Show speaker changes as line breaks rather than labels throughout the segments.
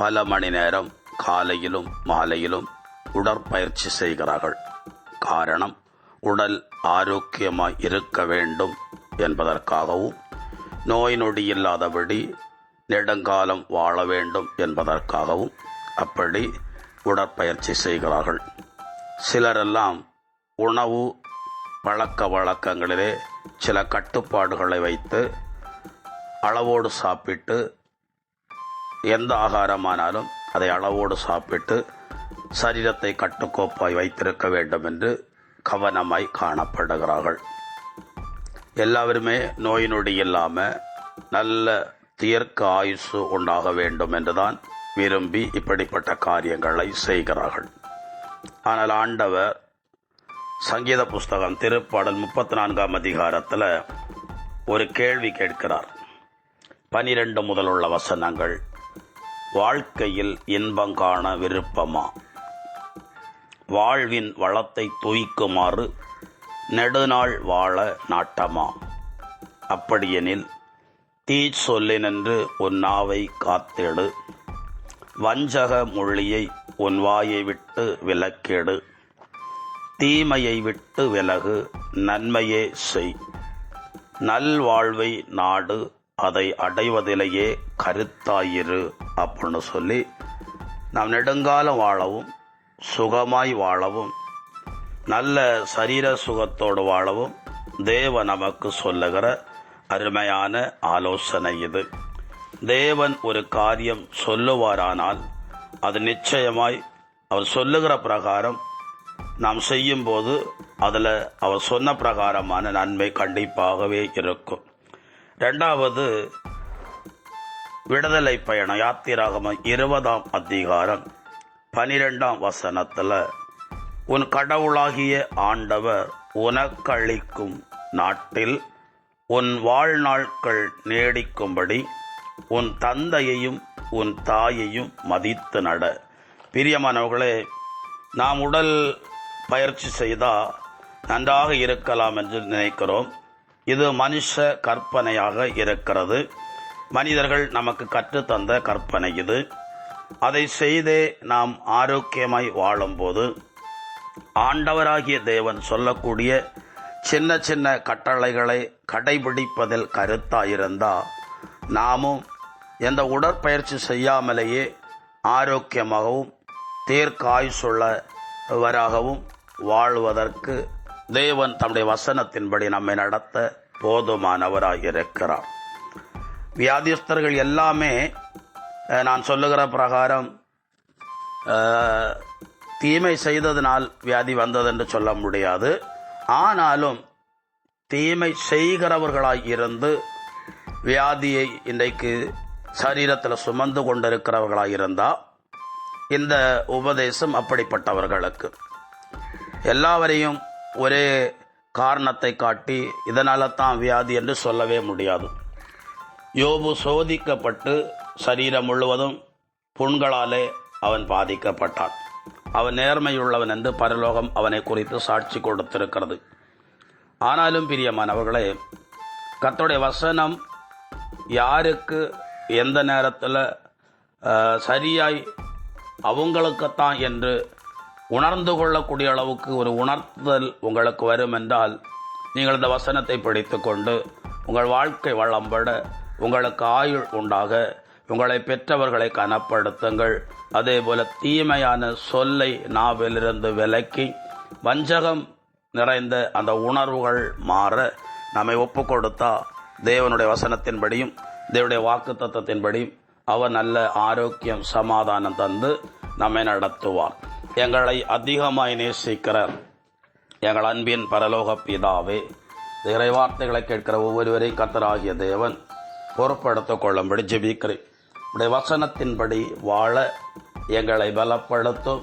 பல மணி நேரம் காலையிலும் மாலையிலும் உடற்பயிற்சி செய்கிறார்கள். காரணம் உடல் ஆரோக்கியமாய் இருக்க வேண்டும் என்பதற்காகவும் நோய் நொடி இல்லாதபடி நெடுங்காலம் வாழ வேண்டும் என்பதற்காகவும் அப்படி உடற்பயிற்சி செய்கிறார்கள். சிலரெல்லாம் உணவு பழக்க வழக்கங்களிலே சில கட்டுப்பாடுகளை வைத்து அளவோடு சாப்பிட்டு எந்த ஆகாரமானாலும் அதை அளவோடு சாப்பிட்டு சரீரத்தை கட்டுக்கோப்பாய் வைத்திருக்க வேண்டும் என்று கவனமாய் காணப்படுகிறார்கள். எல்லாருமே நோய் நொடி இல்லாமல் நல்ல தீர்க்க ஆயுசு உண்டாக வேண்டும் என்றுதான் விரும்பி இப்படிப்பட்ட காரியங்களை செய்கிறார்கள். ஆனால் ஆண்டவர் சங்கீத புஸ்தகம் திருப்பாடல் முப்பத்தி நான்காம் அதிகாரத்தில் ஒரு கேள்வி கேட்கிறார். பனிரெண்டு முதல் உள்ள வசனங்கள். வாழ்க்கையில் இன்பம் காண விருப்பமா? வாழ்வின் வளத்தை தூய்க்குமாறு நெடுநாள் வாழ நாட்டமா? அப்படியெனில் தீ சொல்லினென்று உன் நாவை காத்திடு. வஞ்சக மொழியை உன் வாயை விட்டு விலக்கிடு. தீமையை விட்டு விலகு நன்மையே செய். நல்வாழ்வை நாடு அதை அடைவதிலேயே கருத்தாயிரு. அப்படின்னு சொல்லி நாம் நெடுங்காலம் வாழவும் சுகமாய் வாழவும் நல்ல சரீர சுகத்தோடு வாழவும் தேவ நமக்கு சொல்லுகிற அருமையான ஆலோசனை இது. தேவன் ஒரு காரியம் சொல்லுவாரானால் அது நிச்சயமாய் அவர் சொல்லுகிற பிரகாரம் நாம் செய்யும்போது அதில் அவர் சொன்ன பிரகாரமான நன்மை கண்டிப்பாகவே இருக்கும். ரெண்டாவது விடுதலை பயணம் யாத்திராகம இருபதாம் அதிகாரம் பனிரெண்டாம் வசனத்தில் உன் கடவுளாகிய ஆண்டவர் உனக்களிக்கும் நாட்டில் உன் வாழ்நாட்கள் நீடிக்கும்படி உன் தந்தையையும் உன் தாயையும் மதித்து நட. பிரியமானவர்களே நாம் உடல் பயிற்சி செய்தால் நன்றாக இருக்கலாம் என்று நினைக்கிறோம். இது மனுஷ கற்பனையாக இருக்கிறது. மனிதர்கள் நமக்கு கற்றுத்தந்த கற்பனை இது. அதை செய்தே நாம் ஆரோக்கியமாய் வாழும்போது ஆண்டவராகிய தேவன் சொல்லக்கூடிய சின்ன சின்ன கட்டளைகளை கடைபிடிப்பதில் கருத்தாயிருந்தால் நாமும் எந்த உடற்பயிற்சி செய்யாமலேயே ஆரோக்கியமாகவும் தீர்க்காயுசுள்ளவராகவும் வாழ்வதற்கு தேவன் தம்முடைய வசனத்தின்படி நம்மை நடத்த போதுமானவராக இருக்கிறார் வியாதிஸ்தர்கள் எல்லாமே நான் சொல்லுகிற பிரகாரம் தீமை செய்ததினால் வியாதி வந்ததென்று சொல்ல முடியாது. ஆனாலும் தீமை செய்கிறவர்களாய் இருந்து வியாதியை இன்றைக்கு சரீரத்தில் சுமந்து கொண்டிருக்கிறவர்களாக இருந்தால் இந்த உபதேசம் அப்படிப்பட்டவர்களுக்கு. எல்லாவரையும் ஒரே காரணத்தை காட்டி இதனால தான் வியாதி என்று சொல்லவே முடியாது. யோபு சோதிக்கப்பட்டு சரீரம் முழுவதும் புண்களாலே அவன் பாதிக்கப்பட்டான். அவன் நேர்மையுள்ளவன் என்று பரலோகம் அவனை குறித்து சாட்சி கொடுத்திருக்கிறது. ஆனாலும் பிரியமானவர்களே கத்தோடைய வசனம் யாருக்கு எந்த நேரத்தில் சரியாய் அவங்களுக்குத்தான் என்று உணர்ந்து கொள்ளக்கூடிய அளவுக்கு ஒரு உணர்த்துதல் உங்களுக்கு வரும் என்றால் நீங்கள் இந்த வசனத்தை பிடித்துக்கொண்டு உங்கள் வாழ்க்கை வளம்பட உங்களுக்கு ஆயுள் உண்டாக. உங்களை பெற்றவர்களை கனப்படுத்துங்கள். அதே போல தீமையான சொல்லை நாவிலிருந்து விலக்கி வஞ்சகம் நிறைந்த அந்த உணர்வுகள் மாற நம்மை ஒப்பு கொடுத்தா தேவனுடைய வசனத்தின்படியும் தேவனுடைய வாக்கு தத்துவத்தின்படியும் அவர் நல்ல ஆரோக்கியம் சமாதானம் தந்து நம்மை நடத்துவார். எங்களை அதிகமாய் நேசிக்கிற எங்கள் அன்பின் பரலோக பிதாவே இந்த இறைவார்த்தைகளை கேட்கிற ஒவ்வொருவரையும் கத்தராகிய தேவன். பொறுப்படுத்திக் கொள்ளும்படி ஜெபிக்கிறேன். உடைய வசனத்தின்படி வாழ எங்களை பலப்படுத்தும்.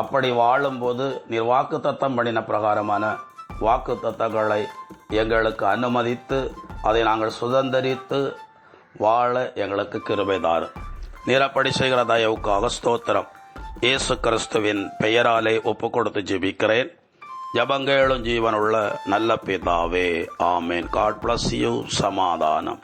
அப்படி வாழும்போது நீர் வாக்கு தத்தம் பண்ணின பிரகாரமான வாக்கு தத்தங்களை எங்களுக்கு அனுமதித்து அதை நாங்கள் சுதந்திரித்து வாழ எங்களுக்கு கிருபை தாரும் நீர் அப்படி செய்கிற தயவுக்காக ஸ்தோத்திரம். இயேசு கிறிஸ்துவின் பெயராலே ஒப்பு கொடுத்து ஜெபிக்கிறேன். ஜபங்கேளும் ஜீவனுள்ள நல்ல பிதாவே ஆமேன். காட் பிளஸ் யூ சமாதானம்.